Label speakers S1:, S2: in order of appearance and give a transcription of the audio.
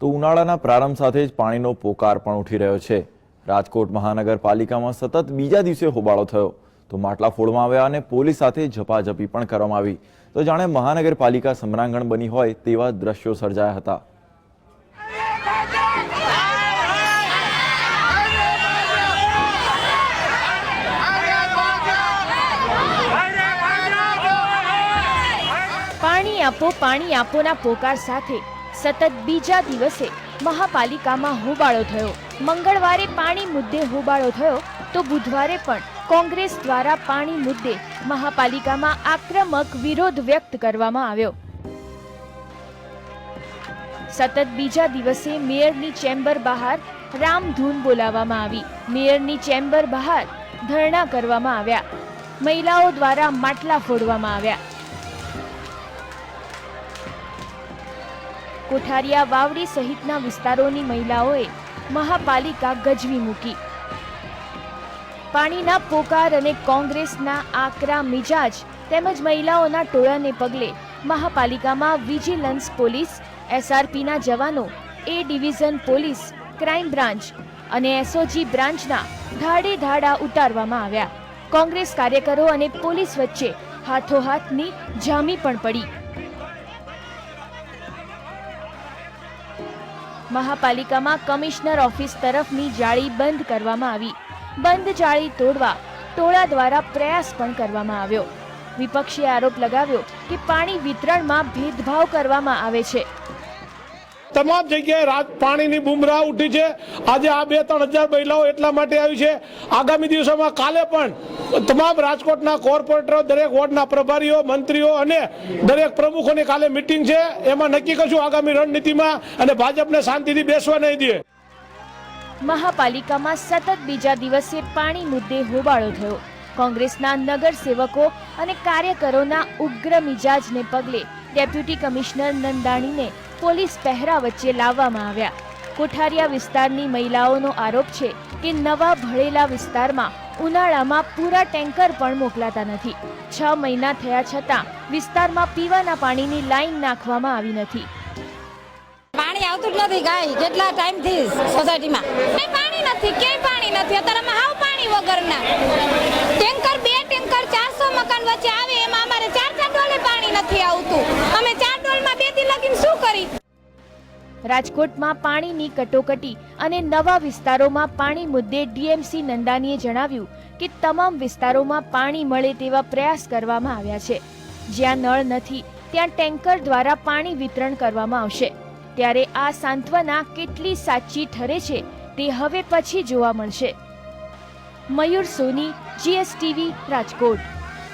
S1: ઉનાળાના પ્રારંભ સાથે જ પાણીનો પોકાર પણ ઉઠી રહ્યો છે. રાજકોટ મહાનગરપાલિકામાં સતત બીજા દિવસે હોબાળો થયો. તો માટલા ફોડવામાં આવ્યા અને પોલીસ સાથે ઝપાઝપી પણ કરવામાં આવી. તો જાણે મહાનગરપાલિકા સમ્રાંગણ બની હોય તેવા દ્રશ્યો સર્જાયા હતા.
S2: પાણી આપો, પાણી આપોના પોકાર સાથે સતત બીજા દિવસે મહાપાલિકામાં હોબાળો થયો. મંગળવારે પાણી મુદ્દે હોબાળો થયો તો બુધવારે પણ કોંગ્રેસ દ્વારા પાણી મુદ્દે મહાપાલિકામાં આક્રમક વિરોધ વ્યક્ત કરવામાં આવ્યો. સતત બીજા દિવસે મેયરની ચેમ્બર બહાર રામધૂન બોલાવવામાં આવી. મેયરની ચેમ્બર બહાર ધરણા કરવામાં આવ્યા. મહિલાઓ દ્વારા માટલા ફોડવામાં આવ્યા. કોઠારિયા વાવડી સહિતના વિસ્તારોની મહિલાઓએ મહાપાલિકા ગજવી મૂકી. પાણીના પોકાર અને કોંગ્રેસના આકરા મિજાજ તેમજ મહિલાઓના ટોળાને પગલે મહાપાલિકામાં વિજિલન્સ પોલીસ, એસઆરપીના જવાનો, A division police, crime branch અને એસઓજી બ્રાન્ચના ધાડે ધાડા ઉતારવામાં આવ્યા. કોંગ્રેસ કાર્યકરો અને પોલીસ વચ્ચે હાથોહાથની જામી પણ પડી. મહાપાલિકામાં કમિશનર ઓફિસ તરફની જાળી બંધ કરવામાં આવી. બંધ જાળી તોડવા ટોળા દ્વારા પ્રયાસ પણ કરવામાં આવ્યો. વિપક્ષે આરોપ લગાવ્યો કે પાણી વિતરણમાં ભેદભાવ કરવામાં આવે છે.
S3: તમામ જગ્યાએ રાજ પાણીની બુમરાહ ઉઠી છે. આજે આ બે ત્રણ હજાર મહિલાઓ એટલા માટે આવી છે. આગામી દિવસોમાં કાલે પણ તમામ રાજકોટના કોર્પોરેટરો, દરેક વોર્ડના પ્રભારીઓ, મંત્રીઓ અને દરેક પ્રમુખોની કાલે મિટિંગ છે. એમાં નક્કી કરશું આગામી રણનીતિમાં અને ભાજપને શાંતિથી બેસવા નહીં દે.
S2: મહાપાલિકામાં સતત બીજા દિવસે પાણી મુદ્દે હોબાળો થયો. કોંગ્રેસના નગરસેવકો અને કાર્યકરોના ઉગ્ર મિજાજને પગલે ડેપ્યુટી કમિશનર નંદાણીને પોલીસ પહેરા વચ્ચે લાવવામાં આવ્યા. કોઠારિયા વિસ્તારની મહિલાઓનો આરોપ છે કે નવા ભળેલા વિસ્તારમાં ઉનાળામાં પૂરા ટેન્કર પણ મોકલાતા નથી. છ મહિના થયા છતાં વિસ્તારમાં પીવાના પાણીની લાઈન નાખવામાં આવી નથી.
S4: પાણી આવતું જ નથી ગાય. કેટલા ટાઈમથી સોસાયટીમાં? પાણી નથી કે પાણી નથી. અત્યારે હાવ પાણી વગરના. ટેન્કર બે
S2: રાજકોટમાં પાણીની કટોકટી અને નવા વિસ્તારોમાં પાણી મુદ્દે ડીએમસી નંદાનીએ જણાવ્યું કે તમામ વિસ્તારોમાં પાણી મળે તેવા પ્રયાસ કરવામાં આવ્યા છે. જ્યાં નળ નથી, ત્યાં ટેન્કર દ્વારા પાણી વિતરણ કરવામાં આવશે. ત્યારે આ સાંત્વના કેટલી સાચી ઠરે છે તે હવે પછી જોવા મળશે. મયુર સોની, જીએસટીવી, રાજકોટ.